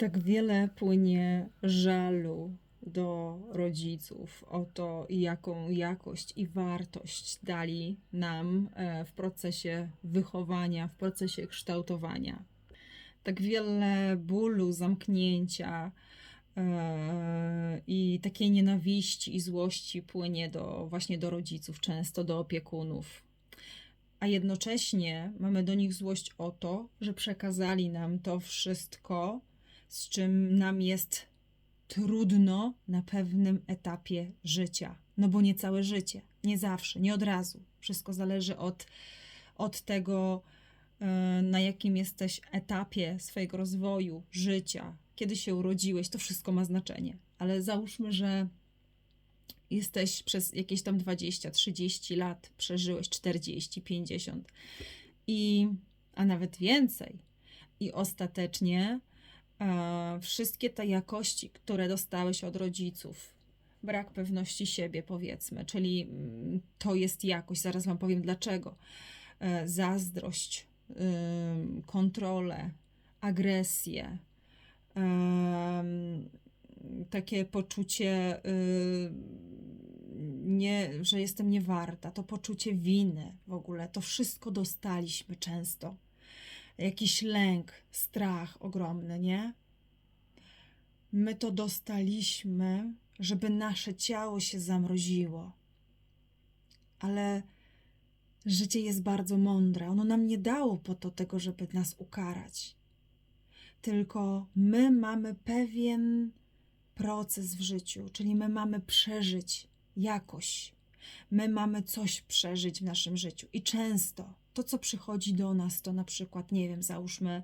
Tak wiele płynie żalu do rodziców o to, jaką jakość i wartość dali nam e, w procesie wychowania, w procesie kształtowania. Tak wiele bólu, zamknięcia e, i takiej nienawiści i złości płynie do, właśnie do rodziców, często do opiekunów. A jednocześnie mamy do nich złość o to, że przekazali nam to wszystko, z czym nam jest trudno na pewnym etapie życia. No bo nie całe życie, nie zawsze, nie od razu. Wszystko zależy od, od tego, e, na jakim jesteś etapie swojego rozwoju, życia, kiedy się urodziłeś, to wszystko ma znaczenie. Ale załóżmy, że jesteś przez jakieś tam 20, 30 lat, przeżyłeś 40, 50 i a nawet więcej. I ostatecznie wszystkie te jakości, które dostałeś od rodziców, brak pewności siebie, powiedzmy, czyli mm, to jest jakość, zaraz Wam powiem dlaczego. E, zazdrość, kontrolę, agresję, takie poczucie, y, nie, że jestem niewarta, to poczucie winy w ogóle, to wszystko dostaliśmy często. Jakiś lęk, strach ogromny, nie? My to dostaliśmy, żeby nasze ciało się zamroziło. Ale życie jest bardzo mądre. Ono nam nie dało po to tego, żeby nas ukarać. Tylko my mamy pewien proces w życiu, czyli my mamy przeżyć jakoś. My mamy coś przeżyć w naszym życiu i często to, co przychodzi do nas, to na przykład, nie wiem, załóżmy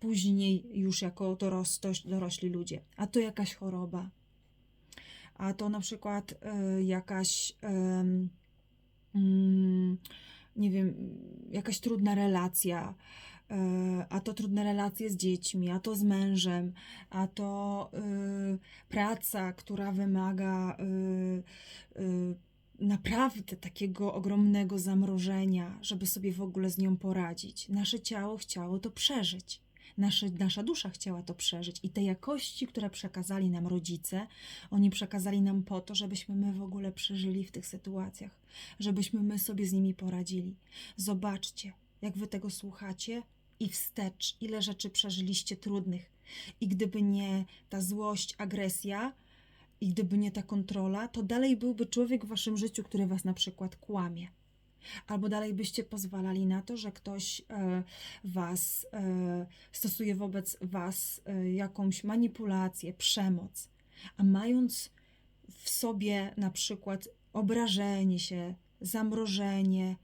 później już jako dorosłość, dorośli ludzie, a to jakaś choroba, a to na przykład y, jakaś, ym, mm, nie wiem, jakaś trudna relacja, y, a to trudne relacje z dziećmi, a to z mężem, a to y, praca, która wymaga y, y, naprawdę takiego ogromnego zamrożenia, żeby sobie w ogóle z nią poradzić. Nasze ciało chciało to przeżyć. Nasze, nasza dusza chciała to przeżyć i te jakości, które przekazali nam rodzice, oni przekazali nam po to, żebyśmy my w ogóle przeżyli w tych sytuacjach, żebyśmy my sobie z nimi poradzili. Zobaczcie, jak wy tego słuchacie i wstecz, ile rzeczy przeżyliście trudnych. I gdyby nie ta złość, agresja, i gdyby nie ta kontrola, to dalej byłby człowiek w waszym życiu, który was na przykład kłamie. Albo dalej byście pozwalali na to, że ktoś e, was e, stosuje wobec was e, jakąś manipulację, przemoc. A mając w sobie na przykład obrażenie się, zamrożenie,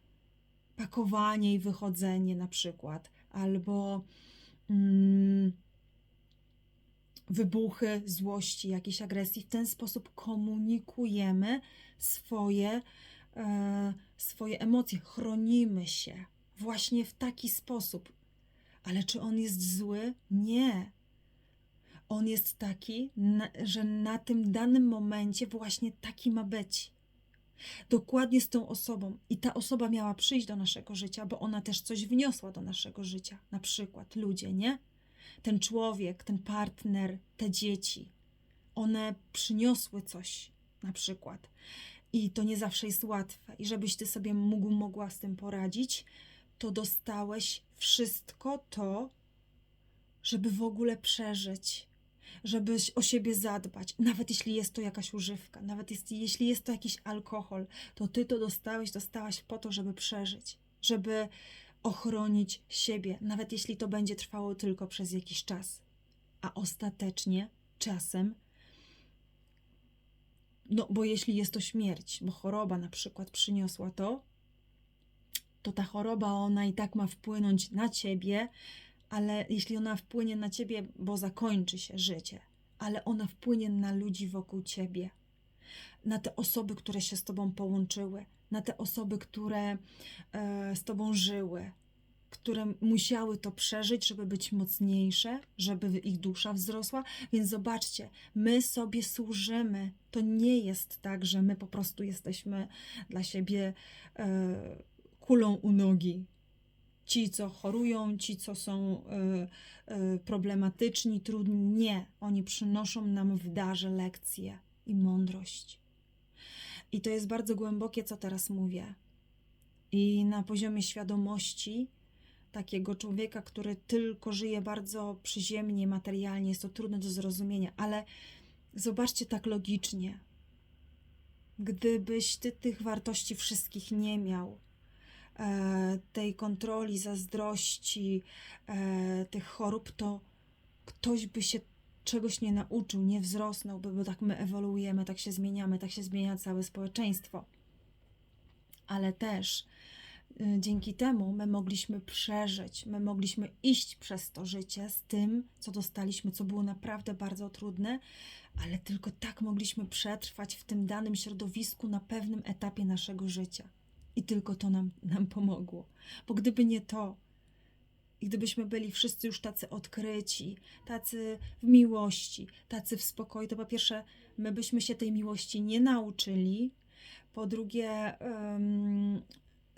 pakowanie i wychodzenie na przykład, albo mm, wybuchy złości, jakiejś agresji. W ten sposób komunikujemy swoje, e, swoje emocje, chronimy się właśnie w taki sposób. Ale czy on jest zły? Nie. On jest taki, że na tym danym momencie właśnie taki ma być. Dokładnie z tą osobą. I ta osoba miała przyjść do naszego życia, bo ona też coś wniosła do naszego życia. Na przykład ludzie, nie? Ten człowiek, ten partner, te dzieci, one przyniosły coś na przykład. I to nie zawsze jest łatwe. I żebyś ty sobie mógł, mogła z tym poradzić, to dostałeś wszystko to, żeby w ogóle przeżyć, żeby o siebie zadbać. Nawet jeśli jest to jakaś używka, nawet jest, jeśli jest to jakiś alkohol, to ty to dostałeś, dostałaś po to, żeby przeżyć, żeby ochronić siebie, nawet jeśli to będzie trwało tylko przez jakiś czas. A ostatecznie, czasem, no bo jeśli jest to śmierć, bo choroba na przykład przyniosła to, to ta choroba, ona i tak ma wpłynąć na ciebie, ale jeśli ona wpłynie na ciebie, bo zakończy się życie, ale ona wpłynie na ludzi wokół ciebie, na te osoby, które się z tobą połączyły, na te osoby, które e, z tobą żyły, które musiały to przeżyć, żeby być mocniejsze, żeby ich dusza wzrosła. Więc zobaczcie, my sobie służymy. To nie jest tak, że my po prostu jesteśmy dla siebie e, kulą u nogi. ci, co chorują, ci, co są y, y, problematyczni, trudni. Nie, oni przynoszą nam w darze lekcje i mądrość. I to jest bardzo głębokie, co teraz mówię. I na poziomie świadomości takiego człowieka, który tylko żyje bardzo przyziemnie, materialnie, jest to trudne do zrozumienia, ale zobaczcie tak logicznie. Gdybyś ty tych wartości wszystkich nie miał, e, tej kontroli, zazdrości, e, tych chorób, to ktoś by się czegoś nie nauczył, nie wzrosnąłby, bo tak my ewoluujemy, tak się zmieniamy, tak się zmienia całe społeczeństwo. Ale też dzięki temu my mogliśmy przeżyć, my mogliśmy iść przez to życie z tym, co dostaliśmy, co było naprawdę bardzo trudne, ale tylko tak mogliśmy przetrwać w tym danym środowisku na pewnym etapie naszego życia. I tylko to nam, nam pomogło. Bo gdyby nie to, i gdybyśmy byli wszyscy już tacy odkryci, tacy w miłości, tacy w spokoju, to po pierwsze, my byśmy się tej miłości nie nauczyli. Po drugie,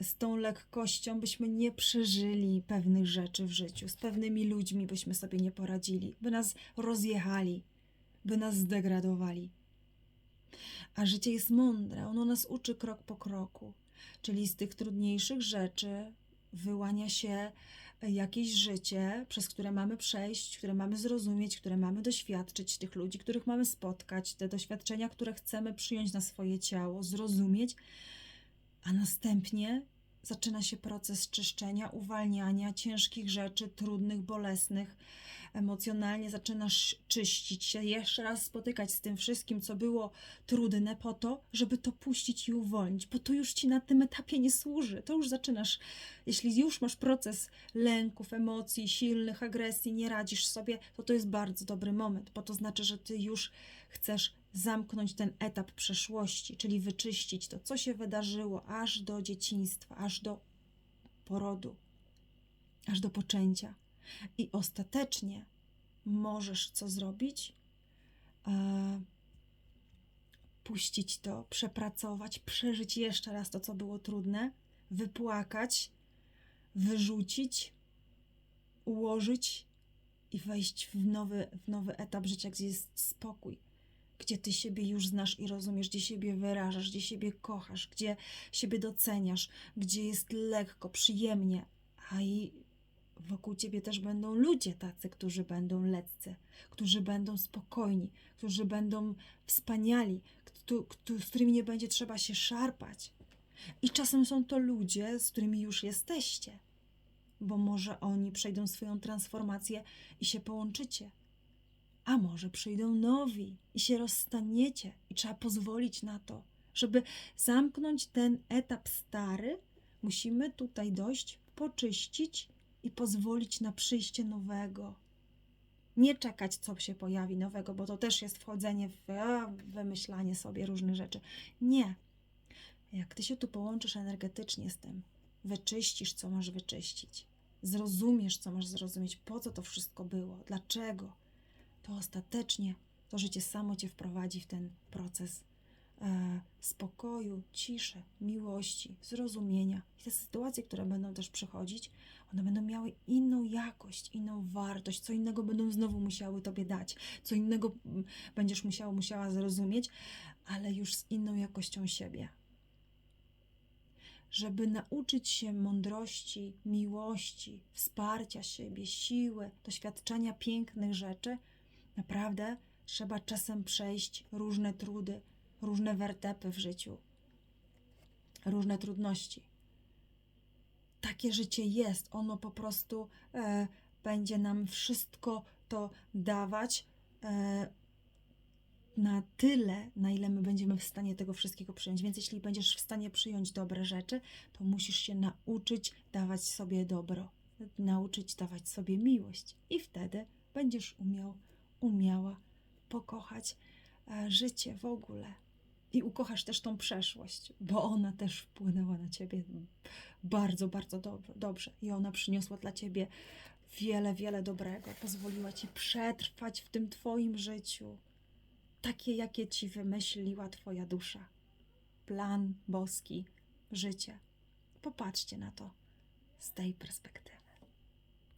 z tą lekkością byśmy nie przeżyli pewnych rzeczy w życiu, z pewnymi ludźmi byśmy sobie nie poradzili, by nas rozjechali, by nas zdegradowali. A życie jest mądre, ono nas uczy krok po kroku, czyli z tych trudniejszych rzeczy wyłania się jakieś życie, przez które mamy przejść, które mamy zrozumieć, które mamy doświadczyć, tych ludzi, których mamy spotkać, te doświadczenia, które chcemy przyjąć na swoje ciało, zrozumieć, a następnie zaczyna się proces czyszczenia, uwalniania ciężkich rzeczy, trudnych, bolesnych. Emocjonalnie zaczynasz czyścić się, jeszcze raz spotykać z tym wszystkim, co było trudne, po to, żeby to puścić i uwolnić, bo to już ci na tym etapie nie służy. To już zaczynasz, jeśli już masz proces lęków, emocji, silnych, agresji, nie radzisz sobie, to to jest bardzo dobry moment, bo to znaczy, że ty już chcesz zamknąć ten etap przeszłości, czyli wyczyścić to, co się wydarzyło aż do dzieciństwa, aż do porodu, aż do poczęcia. I ostatecznie możesz co zrobić? E, puścić to, przepracować, przeżyć jeszcze raz to, co było trudne, wypłakać, wyrzucić, ułożyć i wejść w nowy, w nowy etap życia, gdzie jest spokój, gdzie ty siebie już znasz i rozumiesz, gdzie siebie wyrażasz, gdzie siebie kochasz, gdzie siebie doceniasz, gdzie jest lekko, przyjemnie, a i wokół ciebie też będą ludzie tacy, którzy będą leccy, którzy będą spokojni, którzy będą wspaniali, z którymi nie będzie trzeba się szarpać. I czasem są to ludzie, z którymi już jesteście, bo może oni przejdą swoją transformację i się połączycie. A może przyjdą nowi i się rozstaniecie, i trzeba pozwolić na to. Żeby zamknąć ten etap stary, musimy tutaj dojść, poczyścić i pozwolić na przyjście nowego. Nie czekać, co się pojawi nowego, bo to też jest wchodzenie w a, wymyślanie sobie różnych rzeczy. Nie. Jak ty się tu połączysz energetycznie z tym, wyczyścisz, co masz wyczyścić, zrozumiesz, co masz zrozumieć, po co to wszystko było, dlaczego, to ostatecznie to życie samo cię wprowadzi w ten proces e, spokoju, ciszy, miłości, zrozumienia. I te sytuacje, które będą też przychodzić, one będą miały inną jakość, inną wartość, co innego będą znowu musiały tobie dać, co innego będziesz musiała, musiała zrozumieć, ale już z inną jakością siebie. Żeby nauczyć się mądrości, miłości, wsparcia siebie, siły, doświadczenia pięknych rzeczy, naprawdę trzeba czasem przejść różne trudy, różne wertepy w życiu, różne trudności. Takie życie jest, ono po prostu e, będzie nam wszystko to dawać e, na tyle, na ile my będziemy w stanie tego wszystkiego przyjąć. Więc jeśli będziesz w stanie przyjąć dobre rzeczy, to musisz się nauczyć dawać sobie dobro, nauczyć dawać sobie miłość, i wtedy będziesz umiał, umiała pokochać e, życie w ogóle. I ukochasz też tą przeszłość, bo ona też wpłynęła na ciebie bardzo, bardzo dob- dobrze. I ona przyniosła dla ciebie wiele, wiele dobrego. Pozwoliła ci przetrwać w tym twoim życiu. Takie, jakie ci wymyśliła twoja dusza. Plan boski, życie. Popatrzcie na to z tej perspektywy.